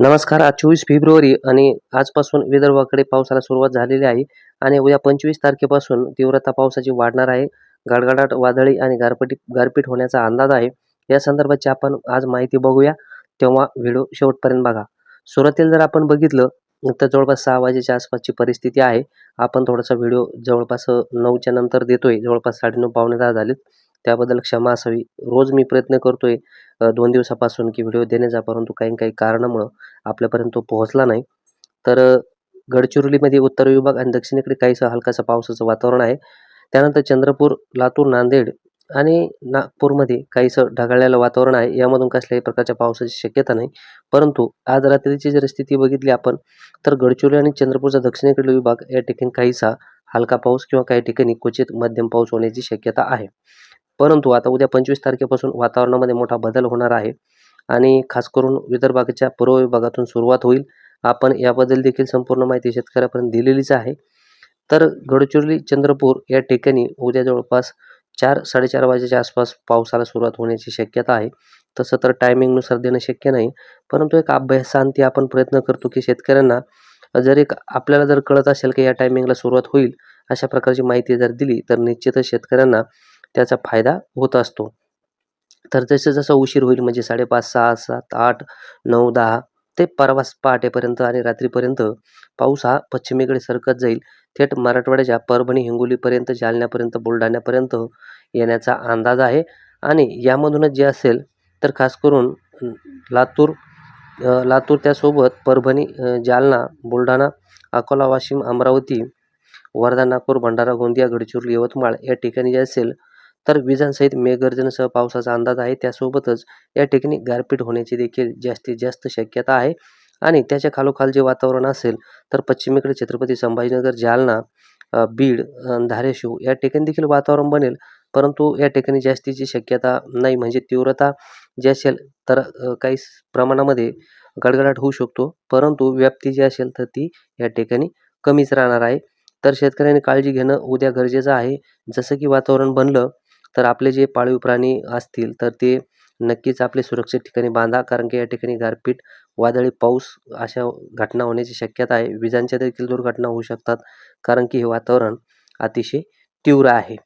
नमस्कार आज चोवीस फेब्रुवारी आणि आजपासून विदर्भाकडे पावसाला सुरुवात झालेली आहे आणि उद्या पंचवीस तारखेपासून तीव्रता पावसाची वाढणार आहे. गडगडाट वादळी आणि गारपीट गारपीट होण्याचा अंदाज आहे. या संदर्भाची आपण आज माहिती बघूया. तेव्हा व्हिडिओ शेवटपर्यंत बघा. सुरुवातीला जर आपण बघितलं तर जवळपास सहा वाजेच्या आसपासची परिस्थिती आहे. आपण थोडासा व्हिडिओ जवळपास नऊच्या नंतर देतोय. जवळपास साडेनऊ पावणे दहा झालेत. त्याबद्दल क्षमा असावी. रोज मी प्रयत्न करतोय आहे दोन दिवसापासून की व्हिडिओ देण्याचा परंतु काही काही कारणामुळं आपल्यापर्यंत तो पोहोचला नाही. तर गडचिरोलीमध्ये उत्तर विभाग आणि दक्षिणेकडे काहीसं हलकासा पावसाचं वातावरण आहे. त्यानंतर चंद्रपूर लातूर नांदेड आणि नागपूरमध्ये काहीसं ढगाळलेलं वातावरण आहे. यामधून कसल्याही प्रकारच्या पावसाची शक्यता नाही. परंतु आज रात्रीची जर स्थिती बघितली आपण तर गडचिरोली आणि चंद्रपूरचा दक्षिणेकडील विभाग या ठिकाणी काहीसा हलका पाऊस किंवा काही ठिकाणी क्वचित मध्यम पाऊस होण्याची शक्यता आहे. परंतु आता उद्या पंचवीस तारखेपासून वातावरणामध्ये मोठा बदल होणार आहे आणि खास करून विदर्भाच्या पूर्व विभागातून सुरुवात होईल. आपण याबद्दल देखील संपूर्ण माहिती शेतकऱ्यापर्यंत दिलेलीच आहे. तर गडचिरोली चंद्रपूर या ठिकाणी उद्या जवळपास चार साडेचार वाजेच्या आसपास पावसाला सुरुवात होण्याची शक्यता आहे. तसं तर टायमिंगनुसार देणं शक्य नाही. परंतु एक अभ्यासांती आपण प्रयत्न करतो की शेतकऱ्यांना जर एक आपल्याला जर कळत असेल की या टायमिंगला सुरुवात होईल अशा प्रकारची माहिती जर दिली तर निश्चितच शेतकऱ्यांना त्याचा फायदा होत असतो. तर जसं जसं उशीर होईल म्हणजे साडेपाच सहा सात आठ नऊ दहा ते परवा पहाटेपर्यंत आणि रात्रीपर्यंत पाऊस हा पश्चिमेकडे सरकत जाईल. थेट मराठवाड्याच्या परभणी हिंगोलीपर्यंत जालन्यापर्यंत बुलढाण्यापर्यंत येण्याचा अंदाज आहे. आणि यामधूनच जे असेल तर खास करून लातूर लातूर त्यासोबत परभणी जालना बुलढाणा अकोला वाशिम अमरावती वर्धा नागपूर भंडारा गोंदिया गडचिरोली यवतमाळ या ठिकाणी जे असेल तर विजांसहित मेघगर्जनेसह पावसाचा अंदाज आहे. त्यासोबतच या ठिकाणी गारपीट होण्याची देखील जास्तीत जास्त शक्यता आहे. आणि त्याच्या खालोखाल जे वातावरण असेल तर पश्चिमेकडे छत्रपती संभाजीनगर जालना बीड धारेशिव धाराशिव या ठिकाणी देखील वातावरण बनेल. परंतु या ठिकाणी जास्तीची शक्यता नाही म्हणजे तीव्रता जी असेल तर काही प्रमाणामध्ये गडगडाट होऊ शकतो. परंतु व्याप्ती जी असेल तर ती या ठिकाणी कमीच राहणार आहे. तर शेतकऱ्यांनी काळजी घेणं उद्या गरजेचं आहे. जसं की वातावरण बनलं तर आपले जे पाळीव प्राणी असतील तर ते नक्कीच आपले सुरक्षित ठिकाणी बांधा कारण की या ठिकाणी गारपीट वादळी पाऊस अशा घटना होण्याची शक्यता आहे. विजांच्या देखील दुर्घटना होऊ शकतात कारण की हे वातावरण अतिशय तीव्र आहे.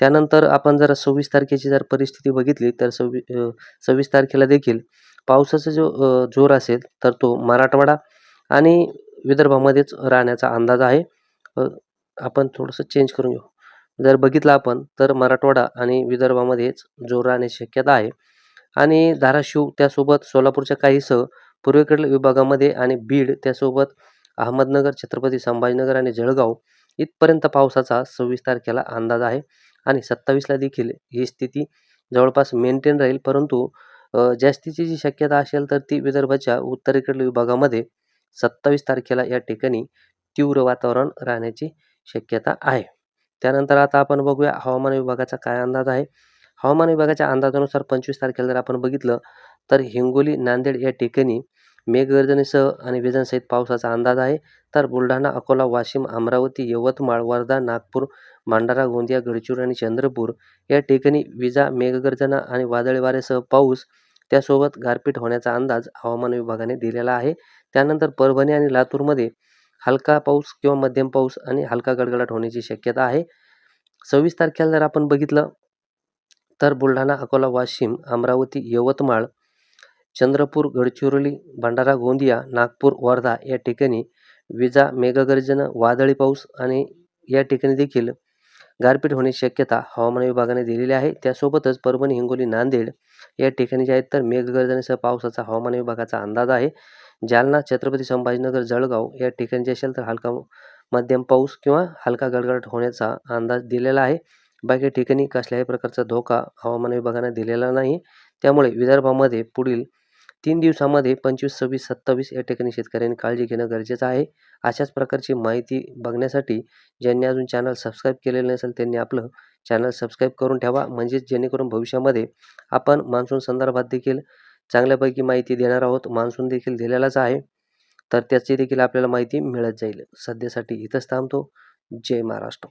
त्यानंतर आपण जर सव्वीस तारखेची जर परिस्थिती बघितली तर सव्वी सव्वीस तारखेला देखील पावसाचा जो जोर असेल तर तो मराठवाडा आणि विदर्भामध्येच राहण्याचा अंदाज आहे. आपण थोडंसं चेंज करून घेऊ. जर बघितलं आपण तर मराठवाडा आणि विदर्भामध्येच जोर राहण्याची शक्यता आहे. आणि धाराशिव त्यासोबत सोलापूरच्या काहीसह पूर्वेकडील विभागामध्ये आणि बीड त्यासोबत अहमदनगर छत्रपती संभाजीनगर आणि जळगाव इथपर्यंत पावसाचा सव्वीस तारखेला अंदाज आहे. आणि सत्तावीसला देखील ही स्थिती जवळपास मेंटेन राहील परंतु जास्तीची जी शक्यता असेल तर ती विदर्भाच्या उत्तरेकडील विभागामध्ये सत्तावीस तारखेला या ठिकाणी तीव्र वातावरण राहण्याची शक्यता आहे. त्यानंतर आता आपण बघूया हवामान विभागाचा काय अंदाज आहे. हवामान विभागाच्या अंदाजानुसार पंचवीस तारखेला जर आपण बघितलं तर हिंगोली नांदेड या ठिकाणी मेघगर्जनेसह आणि विजांसहित पावसाचा अंदाज आहे. तर बुलढाणा अकोला वाशिम अमरावती यवतमाळ वर्धा नागपूर भंडारा गोंदिया गडचिरोली आणि चंद्रपूर या ठिकाणी विजा मेघगर्जना आणि वादळी वाऱ्यासह पाऊस त्यासोबत गारपीट होण्याचा अंदाज हवामान विभागाने दिलेला आहे. त्यानंतर परभणी आणि लातूरमध्ये हलका पाऊस किंवा मध्यम पाऊस आणि हलका गडगडाट होण्याची शक्यता आहे. सव्वीस तारखेला जर आपण बघितलं तर बुलढाणा अकोला वाशिम अमरावती यवतमाळ चंद्रपूर गडचिरोली भंडारा गोंदिया नागपूर वर्धा या ठिकाणी विजा मेघगर्जन वादळी पाऊस आणि या ठिकाणी देखील गारपीट होण्याची शक्यता हवामान विभागाने दिलेली आहे. त्यासोबतच परभणी हिंगोली नांदेड या ठिकाणी जे आहेत तर मेघगर्जनेसह पावसाचा हवामान विभागाचा अंदाज आहे. जालना छत्रपती संभाजीनगर जळगाव या ठिकाणी जे असेल तर हलका मध्यम पाऊस किंवा हलका गडगडाट होण्याचा अंदाज दिलेला आहे. बाकी ठिकाणी कसल्याही प्रकारचा धोका हवामान विभागाने दिलेला नाही. त्यामुळे विदर्भामध्ये पुढील तीन दिवसामध्ये पंचवीस सव्वीस सत्तावीस या ठिकाणी शेतकऱ्यांनी काळजी घेणं गरजेचं आहे. अशाच प्रकारची माहिती बघण्यासाठी ज्यांनी अजून चॅनल सबस्क्राईब केलेलं नसेल त्यांनी आपलं चॅनल सबस्क्राईब करून ठेवा. म्हणजेच जेणेकरून भविष्यामध्ये आपण मान्सून संदर्भात देखील चांगल्यापैकी माहिती देणार आहोत. मान्सून देखील दिलेलाच आहे. तर त्याची देखील आपल्याला माहिती मिळत जाईल. सध्यासाठी इथंच थांबतो. जय महाराष्ट्र.